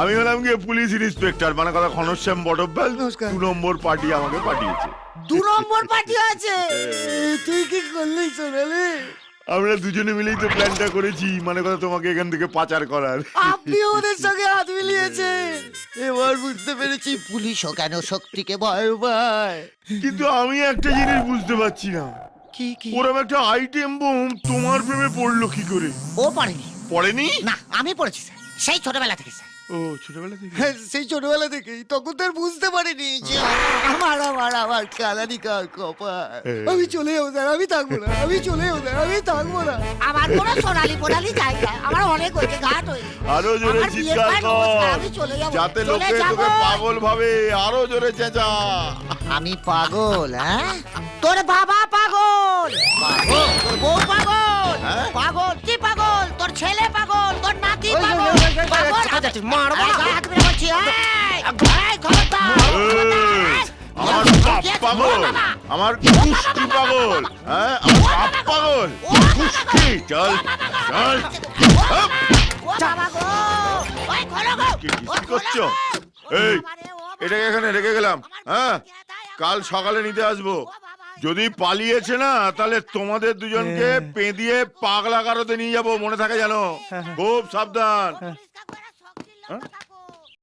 আমি হলাম গিয়ে পুলিশ ইন্সপেক্টর মানে কথা ঘনশ্যাম বটব্যাল নমস্কার। দু নম্বর পার্টি আমাকে পাঠিয়েছে। দু নম্বর পার্টি আছে? তুই কি করলি সোনালি? আমরা দুজনে মিলেই তো প্ল্যানটা করেছি মানে কথা তোমাকে এখান থেকে পাচার করার। আপনি ওদের সঙ্গে হাত মিলিয়েছে এবার বুঝতে পেরেছি পুলিশও কেন শক্তিকে ভয় পায়। কিন্তু আমি একটা জিনিস বুঝতে পারছি না। কি কি? ওরম একটা আইটেম বোম তোমার প্রেমে পড়ল কি করে? ও পারেনি পড়েনি? না আমি পড়েছি স্যার। সেই ছোটবেলা থেকে স্যার। ও ছোটবেলা থেকে হ্যাঁ, সেই ছোটবেলা থেকেই। তখন তো আর বুঝতে পারিনি যে আমার আমার আমার কালানি কার কপাল। আমি চলে যাব স্যার আমি থাকব না আমি চলে যাব স্যার আমি থাকব না। আমার কোনো সোনালি পোনালি জায়গা আমার অনেক হয়েছে ঘাট হয়েছে। আরও জোরে আমার চিৎকার কর। আমি চলে যাব, যাতে চলে লোকে যাব। তোকে পাগল ভাবে আরও জোরে চেঁচা। আমি পাগল হ্যাঁ? তোর বাবা মারবো না। বলছি, আমার বাপ পাগল আমার কুষ্টি পাগল হ্যাঁ আমার বাপ পাগল কুষ্টি চল চল করছ এই। এটাকে এখানে রেখে গেলাম হ্যাঁ কাল সকালে নিতে আসব যদি পালিয়েছে না তাহলে তোমাদের দুজনকে পেঁদিয়ে পাগলা কারোতে নিয়ে যাব মনে থাকে জানো খুব সাবধান 嗯。